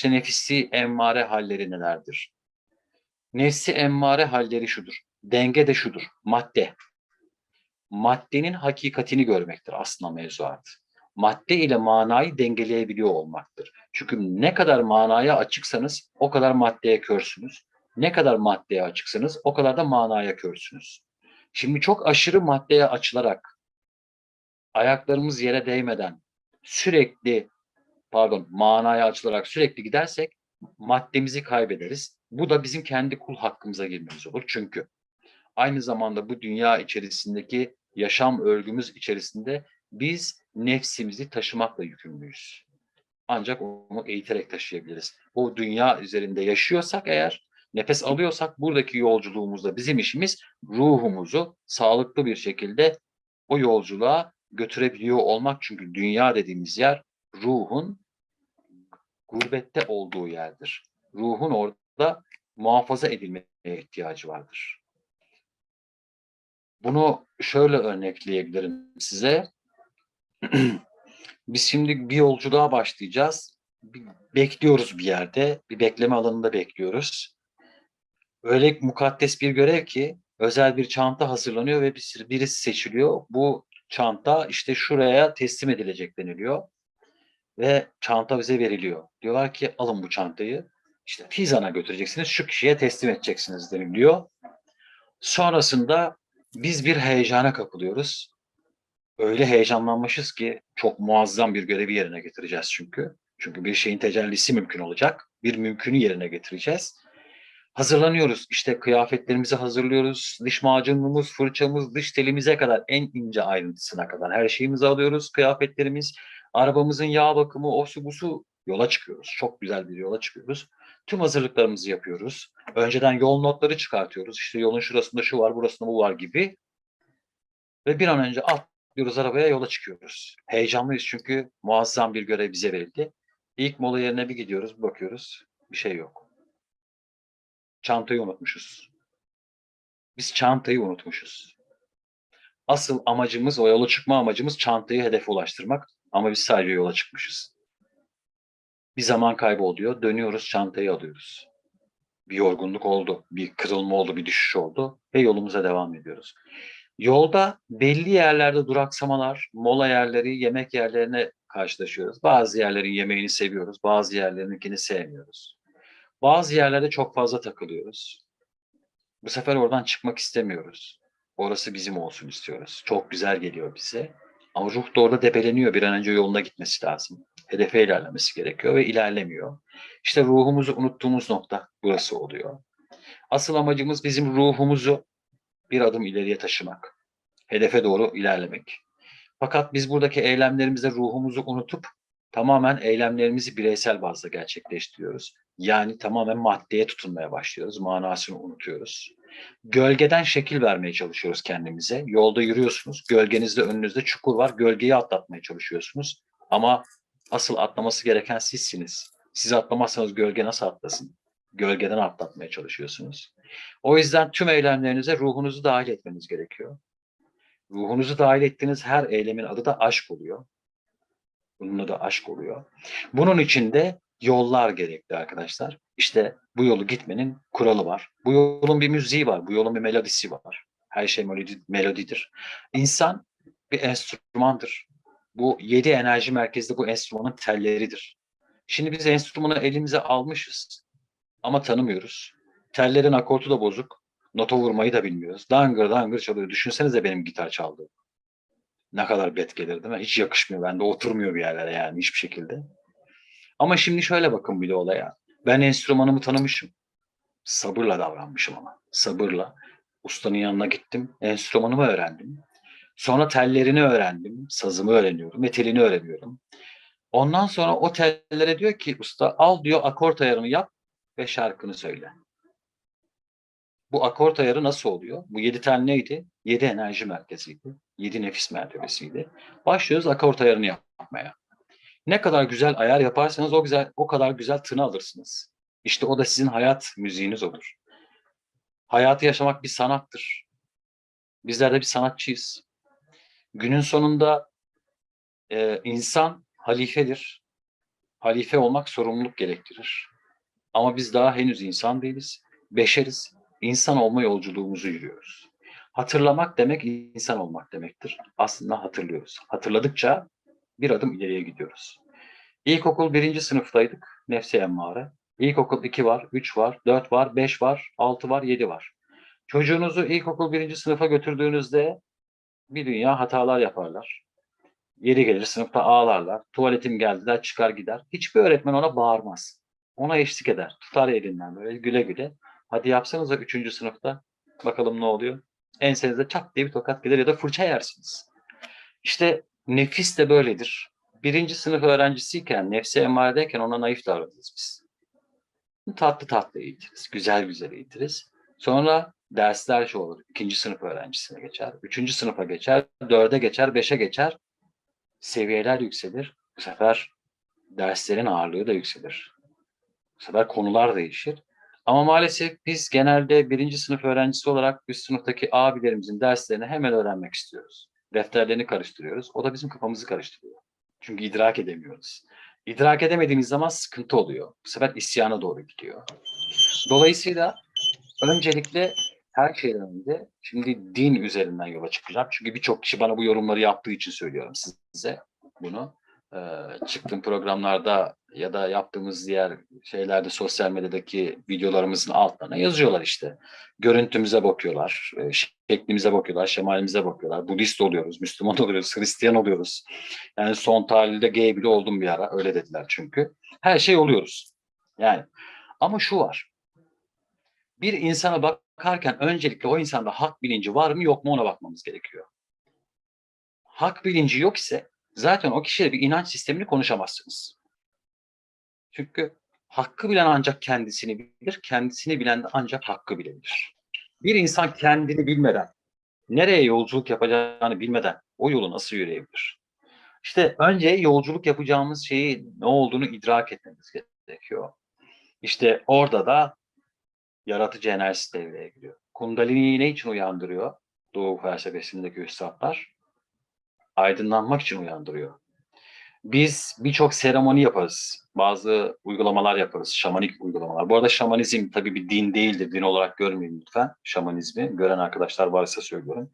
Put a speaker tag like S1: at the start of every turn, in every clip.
S1: İşte nefsi emmare halleri nelerdir? Nefsi emmare halleri şudur. Denge de şudur. Madde. Maddenin hakikatini görmektir aslında mevzuat. Madde ile manayı dengeleyebiliyor olmaktır. Çünkü ne kadar manaya açıksanız o kadar maddeye körsünüz. Ne kadar maddeye açıksanız o kadar da manaya körsünüz. Şimdi çok aşırı maddeye açılarak ayaklarımız yere değmeden sürekli pardon manaya açılarak sürekli gidersek maddemizi kaybederiz. Bu da bizim kendi kul hakkımıza girmemiz olur. Çünkü aynı zamanda bu dünya içerisindeki yaşam örgümüz içerisinde biz nefsimizi taşımakla yükümlüyüz. Ancak onu eğiterek taşıyabiliriz. O dünya üzerinde yaşıyorsak eğer, nefes alıyorsak buradaki yolculuğumuzda bizim işimiz ruhumuzu sağlıklı bir şekilde o yolculuğa götürebiliyor olmak. Çünkü dünya dediğimiz yer ruhun gurbette olduğu yerdir. Ruhun orada muhafaza edilmeye ihtiyacı vardır. Bunu şöyle örnekleyebilirim size. Biz şimdi bir yolculuğa başlayacağız. Bekliyoruz bir yerde. Bir bekleme alanında bekliyoruz. Öyle mukaddes bir görev ki özel bir çanta hazırlanıyor ve bir, birisi seçiliyor. Bu çanta işte şuraya teslim edilecek deniliyor. Ve çanta bize veriliyor. Diyorlar ki alın bu çantayı. İşte Tizan'a götüreceksiniz. Şu kişiye teslim edeceksiniz deniliyor. Sonrasında biz bir heyecana kapılıyoruz. Öyle heyecanlanmışız ki çok muazzam bir görevi yerine getireceğiz çünkü. Çünkü bir şeyin tecellisi mümkün olacak. Bir mümkünü yerine getireceğiz. Hazırlanıyoruz. İşte kıyafetlerimizi hazırlıyoruz. Diş macunumuz, fırçamız, dış telimize kadar en ince ayrıntısına kadar her şeyimizi alıyoruz. Kıyafetlerimiz, arabamızın yağ bakımı, o su bu su yola çıkıyoruz. Çok güzel bir yola çıkıyoruz. Tüm hazırlıklarımızı yapıyoruz. Önceden yol notları çıkartıyoruz. İşte yolun şurasında şu var, burasında bu var gibi. Ve bir an önce atlıyoruz arabaya yola çıkıyoruz. Heyecanlıyız çünkü muazzam bir görev bize verildi. İlk mola yerine bir gidiyoruz, bakıyoruz. Bir şey yok. Çantayı unutmuşuz. Biz çantayı unutmuşuz. Asıl amacımız, o yola çıkma amacımız çantayı hedefe ulaştırmak. Ama biz sadece yola çıkmışız. Bir zaman kaybı oluyor. Dönüyoruz, çantayı alıyoruz. Bir yorgunluk oldu, bir kırılma oldu, bir düşüş oldu ve yolumuza devam ediyoruz. Yolda belli yerlerde duraksamalar, mola yerleri, yemek yerlerine karşılaşıyoruz. Bazı yerlerin yemeğini seviyoruz, bazı yerlerininkini sevmiyoruz. Bazı yerlerde çok fazla takılıyoruz. Bu sefer oradan çıkmak istemiyoruz. Orası bizim olsun istiyoruz. Çok güzel geliyor bize. Ama ruh da orada debeleniyor. Bir an önce yoluna gitmesi lazım. Hedefe ilerlemesi gerekiyor ve ilerlemiyor. İşte ruhumuzu unuttuğumuz nokta burası oluyor. Asıl amacımız bizim ruhumuzu bir adım ileriye taşımak. Hedefe doğru ilerlemek. Fakat biz buradaki eylemlerimizde ruhumuzu unutup tamamen eylemlerimizi bireysel bazda gerçekleştiriyoruz. Yani tamamen maddeye tutunmaya başlıyoruz. Manasını unutuyoruz. Gölgeden şekil vermeye çalışıyoruz kendimize. Yolda yürüyorsunuz. Gölgenizde önünüzde çukur var. Gölgeyi atlatmaya çalışıyorsunuz. Ama asıl atlaması gereken sizsiniz. Siz atlamazsanız gölge nasıl atlasın? Gölgeden atlatmaya çalışıyorsunuz. O yüzden tüm eylemlerinize ruhunuzu dahil etmeniz gerekiyor. Ruhunuzu dahil ettiğiniz her eylemin adı da aşk oluyor. Bunun adı aşk oluyor. Bunun için de yollar gerekli arkadaşlar. İşte bu yolu gitmenin kuralı var. Bu yolun bir müziği var. Bu yolun bir melodisi var. Her şey melodi, melodidir. İnsan bir enstrümandır. Bu yedi enerji merkezi de bu enstrümanın telleridir. Şimdi biz enstrümanı elimize almışız ama tanımıyoruz. Tellerin akortu da bozuk. Nota vurmayı da bilmiyoruz. Dangır dangır çalıyor. Düşünsenize benim gitar çaldığım. Ne kadar bet gelir değil mi? Hiç yakışmıyor. Bende oturmuyor bir yerlere yani hiçbir şekilde. Ama şimdi şöyle bakın bir de olaya. Ben enstrümanımı tanımışım. Sabırla davranmışım ama. Sabırla. Ustanın yanına gittim. Enstrümanımı öğrendim. Sonra tellerini öğrendim. Sazımı öğreniyorum. Ve telini öğreniyorum. Ondan sonra o tellere diyor ki usta al diyor akort ayarını yap ve şarkını söyle. Bu akort ayarı nasıl oluyor? Bu yedi tel neydi? Yedi enerji merkeziydi. Yedi nefis mertebesiydi. Başlıyoruz akort ayarını yapmaya. Ne kadar güzel ayar yaparsanız o güzel o kadar güzel tını alırsınız. İşte o da sizin hayat müziğiniz olur. Hayatı yaşamak bir sanattır. Bizler de bir sanatçıyız. Günün sonunda e, insan halifedir. Halife olmak sorumluluk gerektirir. Ama biz daha henüz insan değiliz. Beşeriz. İnsan olma yolculuğumuzu yürüyoruz. Hatırlamak demek insan olmak demektir. Aslında hatırlıyoruz. Hatırladıkça bir adım ileriye gidiyoruz. İlkokul birinci sınıftaydık. Nefsi emmare. İlkokul 2 var, 3 var, 4 var, 5 var, 6 var, 7 var. Çocuğunuzu ilkokul birinci sınıfa götürdüğünüzde bir dünya hatalar yaparlar. Yeri gelir sınıfta ağlarlar. Tuvaletim geldiler çıkar gider. Hiçbir öğretmen ona bağırmaz. Ona eşlik eder. Tutar elinden böyle güle güle. Hadi yapsanıza üçüncü sınıfta. Bakalım ne oluyor. Ensenize çat diye bir tokat gelir ya da fırça yersiniz. İşte nefis de böyledir. Birinci sınıf öğrencisiyken, nefsi emmaredeyken ona naif davranırız biz. Tatlı tatlı eğitiriz, güzel güzel eğitiriz. Sonra dersler şu olur. İkinci sınıf öğrencisine geçer, üçüncü sınıfa geçer, dörde geçer, beşe geçer. Seviyeler yükselir. Bu sefer derslerin ağırlığı da yükselir. Bu sefer konular değişir. Ama maalesef biz genelde birinci sınıf öğrencisi olarak üst sınıftaki abilerimizin derslerini hemen öğrenmek istiyoruz. Defterlerini karıştırıyoruz. O da bizim kafamızı karıştırıyor. Çünkü idrak edemiyoruz. İdrak edemediğimiz zaman sıkıntı oluyor. Bu sefer isyana doğru gidiyor. Dolayısıyla öncelikle her şeyden önce şimdi din üzerinden yola çıkacağım. Çünkü birçok kişi bana bu yorumları yaptığı için söylüyorum size bunu. Ee, çıktığım programlarda ya da yaptığımız diğer şeylerde sosyal medyadaki videolarımızın altlarına yazıyorlar işte. Görüntümüze bakıyorlar, e, şeklimize bakıyorlar, şemalimize bakıyorlar. Budist oluyoruz, Müslüman oluyoruz, Hristiyan oluyoruz. Yani son tahlilde gay bile oldum bir ara, öyle dediler çünkü. Her şey oluyoruz. Yani ama şu var. Bir insana bakarken öncelikle o insanda hak bilinci var mı yok mu ona bakmamız gerekiyor. Hak bilinci yok ise zaten o kişiyle bir inanç sistemini konuşamazsınız. Çünkü hakkı bilen ancak kendisini bilir, kendisini bilen de ancak hakkı bilebilir. Bir insan kendini bilmeden, nereye yolculuk yapacağını bilmeden o yolu nasıl yürüyebilir? İşte önce yolculuk yapacağımız şeyi ne olduğunu idrak etmemiz gerekiyor. İşte orada da yaratıcı enerjisi devreye giriyor. Kundalini'yi ne için uyandırıyor? Doğu felsefesindeki üstadlar. Aydınlanmak için uyandırıyor. Biz birçok seremoni yaparız. Bazı uygulamalar yaparız. Şamanik uygulamalar. Bu arada şamanizm tabii bir din değildir. Din olarak görmeyin lütfen şamanizmi. Gören arkadaşlar varsa söylüyorum.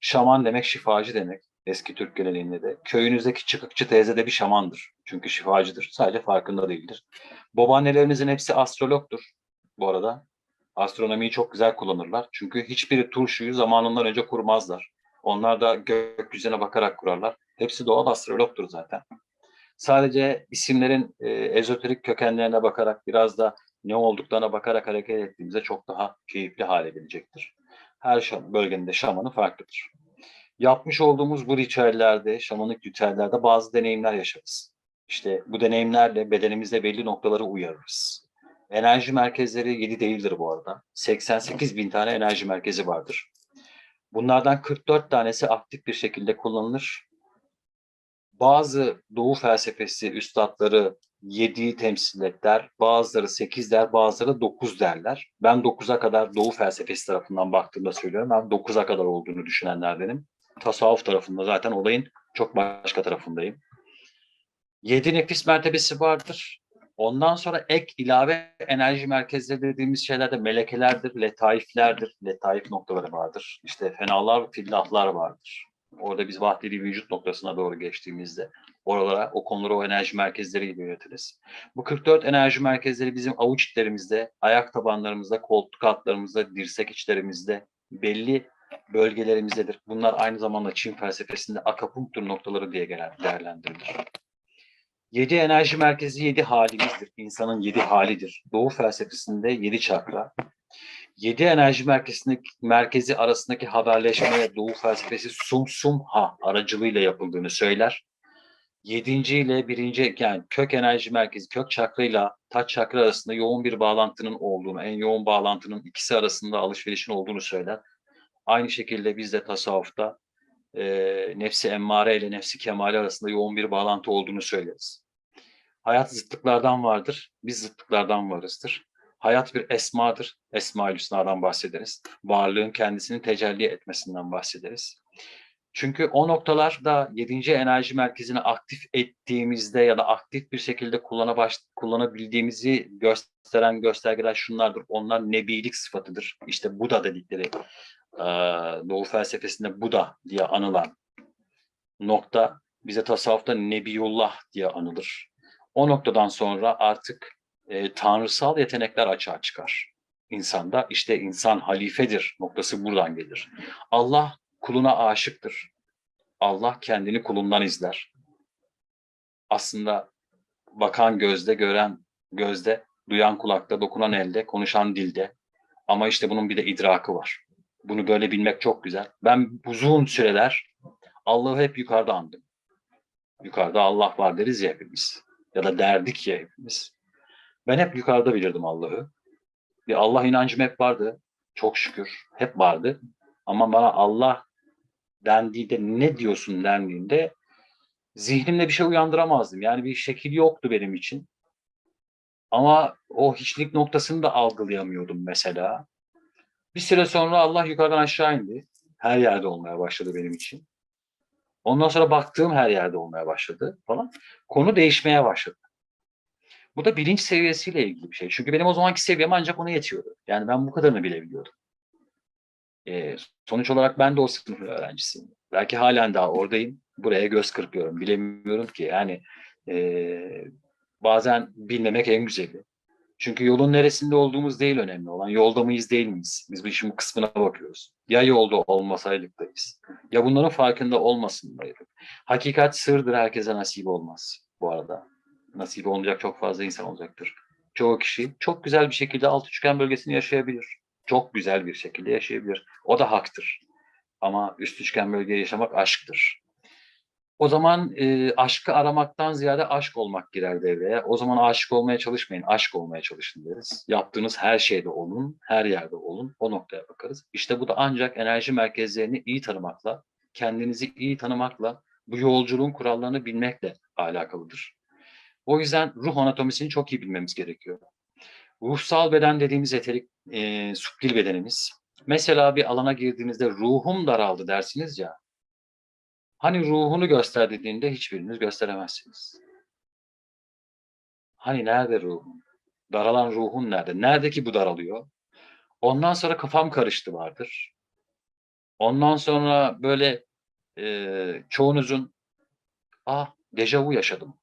S1: Şaman demek şifacı demek. Eski Türk geleneğinde de. Köyünüzdeki çıkıkçı teyze de bir şamandır. Çünkü şifacıdır. Sadece farkında değildir. Babaannelerinizin hepsi astrologdur bu arada. Astronomiyi çok güzel kullanırlar. Çünkü hiçbiri turşuyu zamanından önce kurmazlar. Onlar da gökyüzüne bakarak kurarlar. Hepsi doğal astrologtur zaten. Sadece isimlerin e, ezoterik kökenlerine bakarak biraz da ne olduklarına bakarak hareket ettiğimizde çok daha keyifli hale gelecektir. Her şam, bölgenin de şamanı farklıdır. Yapmış olduğumuz bu ritüellerde, şamanik ritüellerde bazı deneyimler yaşarız. İşte bu deneyimlerle bedenimizde belli noktaları uyarırız. Enerji merkezleri 7 değildir bu arada. 88 bin tane enerji merkezi vardır. Bunlardan 44 tanesi aktif bir şekilde kullanılır. Bazı Doğu felsefesi üstadları 7'yi temsil eder, bazıları 8 der, bazıları 9 derler. Ben 9'a kadar Doğu felsefesi tarafından baktığımda söylüyorum. Ben 9'a kadar olduğunu düşünenlerdenim. Tasavvuf tarafında zaten olayın çok başka tarafındayım. 7 nefis mertebesi vardır. Ondan sonra ek ilave enerji merkezleri dediğimiz şeyler de melekelerdir, letaiflerdir. Letaif noktaları vardır. İşte fenalar, fillahlar vardır. Orada biz vahdeli vücut noktasına doğru geçtiğimizde oralara, o konuları, o enerji merkezleriyle yönetiriz. Bu 44 enerji merkezleri bizim avuç içlerimizde, ayak tabanlarımızda, koltuk altlarımızda, dirsek içlerimizde, belli bölgelerimizdedir. Bunlar aynı zamanda Çin felsefesinde akapunktur noktaları diye gelen değerlendirilir. Yedi enerji merkezi yedi halimizdir. İnsanın yedi halidir. Doğu felsefesinde yedi çakra. Yedi enerji merkezindeki, merkezi arasındaki haberleşmeye Doğu felsefesi sum sum ha aracılığıyla yapıldığını söyler. Yedinci ile birinci yani kök enerji merkezi, kök çakrayla taç çakra arasında yoğun bir bağlantının olduğunu, en yoğun bağlantının ikisi arasında alışverişin olduğunu söyler. Aynı şekilde biz de tasavvufta e, nefsi emmare ile nefsi kemale arasında yoğun bir bağlantı olduğunu söyleriz. Hayat zıtlıklardan vardır, biz zıtlıklardan varızdır. Hayat bir esmadır, Esma-ül Hüsna'dan bahsederiz. Varlığın kendisini tecelli etmesinden bahsederiz. Çünkü o noktalarda 7. enerji merkezini aktif ettiğimizde ya da aktif bir şekilde kullana baş, kullanabildiğimizi gösteren göstergeler şunlardır. Onlar nebilik sıfatıdır. İşte Buda dedikleri Doğu felsefesinde Buda diye anılan nokta bize tasavvufta Nebiyullah diye anılır. O noktadan sonra artık e, tanrısal yetenekler açığa çıkar. İnsanda işte insan halifedir noktası buradan gelir. Allah kuluna aşıktır. Allah kendini kulundan izler. Aslında bakan gözde, gören gözde, duyan kulakta, dokunan elde, konuşan dilde. Ama işte bunun bir de idrakı var. Bunu böyle bilmek çok güzel. Ben uzun süreler Allah'ı hep yukarıda andım. Yukarıda Allah var deriz ya hepimiz. Ya da derdik ya hepimiz. Ben hep yukarıda bilirdim Allah'ı. Bir Allah inancım hep vardı. Çok şükür. Hep vardı. Ama bana Allah dendiğinde ne diyorsun dendiğinde zihnimde bir şey uyandıramazdım. Yani bir şekil yoktu benim için. Ama o hiçlik noktasını da algılayamıyordum mesela. Bir süre sonra Allah yukarıdan aşağı indi. Her yerde olmaya başladı benim için. Ondan sonra baktığım her yerde olmaya başladı falan. Konu değişmeye başladı. Bu da bilinç seviyesiyle ilgili bir şey. Çünkü benim o zamanki seviyem ancak ona yetiyordu. Yani ben bu kadarını bilebiliyordum. Ee, sonuç olarak ben de o sınıfın öğrencisiyim. Belki halen daha oradayım. Buraya göz kırpıyorum. Bilemiyorum ki. Yani e, bazen bilmemek en güzeli. Çünkü yolun neresinde olduğumuz değil önemli olan. Yolda mıyız değil miyiz? Biz bu işin bu kısmına bakıyoruz. Ya yolda olmasaydıktayız. Ya bunların farkında olmasındaydık. Hakikat sırdır herkese nasip olmaz bu arada. Nasip olmayacak çok fazla insan olacaktır. Çoğu kişi çok güzel bir şekilde alt üçgen bölgesini yaşayabilir. Çok güzel bir şekilde yaşayabilir. O da haktır. Ama üst üçgen bölgeyi yaşamak aşktır. O zaman e, aşkı aramaktan ziyade aşk olmak girer devreye. O zaman aşık olmaya çalışmayın, aşk olmaya çalışın deriz. Yaptığınız her şeyde olun, her yerde olun. O noktaya bakarız. İşte bu da ancak enerji merkezlerini iyi tanımakla, kendinizi iyi tanımakla, bu yolculuğun kurallarını bilmekle alakalıdır. O yüzden ruh anatomisini çok iyi bilmemiz gerekiyor. Ruhsal beden dediğimiz eterik, e, subtil bedenimiz. Mesela bir alana girdiğinizde ruhum daraldı dersiniz ya, Hani ruhunu göster dediğinde hiçbiriniz gösteremezsiniz. Hani nerede ruhun? Daralan ruhun nerede? Nerede ki bu daralıyor? Ondan sonra kafam karıştı vardır. Ondan sonra böyle e, çoğunuzun ah dejavu yaşadım.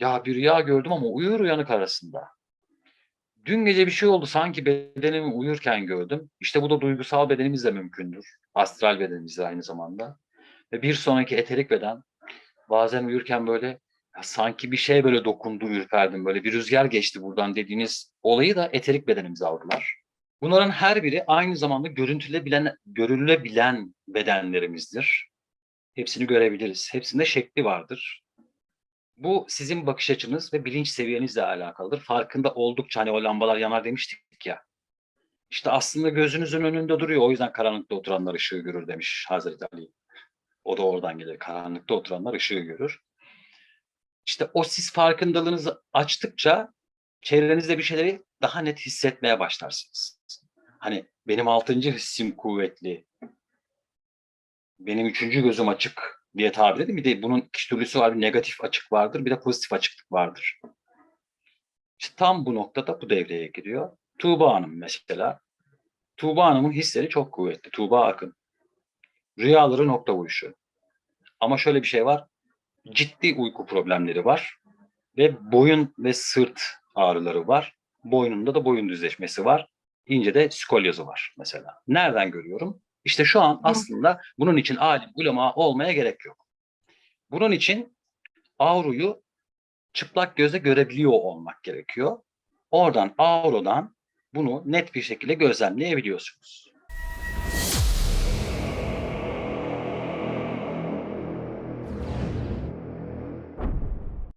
S1: Ya bir rüya gördüm ama uyur uyanık arasında. Dün gece bir şey oldu sanki bedenimi uyurken gördüm. İşte bu da duygusal bedenimizle mümkündür. Astral bedenimizle aynı zamanda. Ve bir sonraki eterik beden bazen uyurken böyle ya sanki bir şey böyle dokundu ürperdim böyle bir rüzgar geçti buradan dediğiniz olayı da eterik bedenimiz algılar. Bunların her biri aynı zamanda görüntülebilen, görülebilen bedenlerimizdir. Hepsini görebiliriz. Hepsinde şekli vardır. Bu sizin bakış açınız ve bilinç seviyenizle alakalıdır. Farkında oldukça hani o lambalar yanar demiştik ya. İşte aslında gözünüzün önünde duruyor. O yüzden karanlıkta oturanlar ışığı görür demiş Hazreti Ali. O da oradan gelir. Karanlıkta oturanlar ışığı görür. İşte o siz farkındalığınızı açtıkça çevrenizde bir şeyleri daha net hissetmeye başlarsınız. Hani benim altıncı hissim kuvvetli, benim üçüncü gözüm açık diye tabir edeyim. Bir de bunun iki türlüsü var. Bir negatif açık vardır, bir de pozitif açıklık vardır. İşte tam bu noktada bu devreye giriyor. Tuğba Hanım mesela. Tuğba Hanım'ın hisleri çok kuvvetli. Tuğba Akın. Rüyaları nokta vuruşu. Ama şöyle bir şey var. Ciddi uyku problemleri var. Ve boyun ve sırt ağrıları var. Boynunda da boyun düzleşmesi var. İnce de skolyozu var mesela. Nereden görüyorum? İşte şu an aslında bunun için alim, ulema olmaya gerek yok. Bunun için avruyu çıplak göze görebiliyor olmak gerekiyor. Oradan, avrodan bunu net bir şekilde gözlemleyebiliyorsunuz.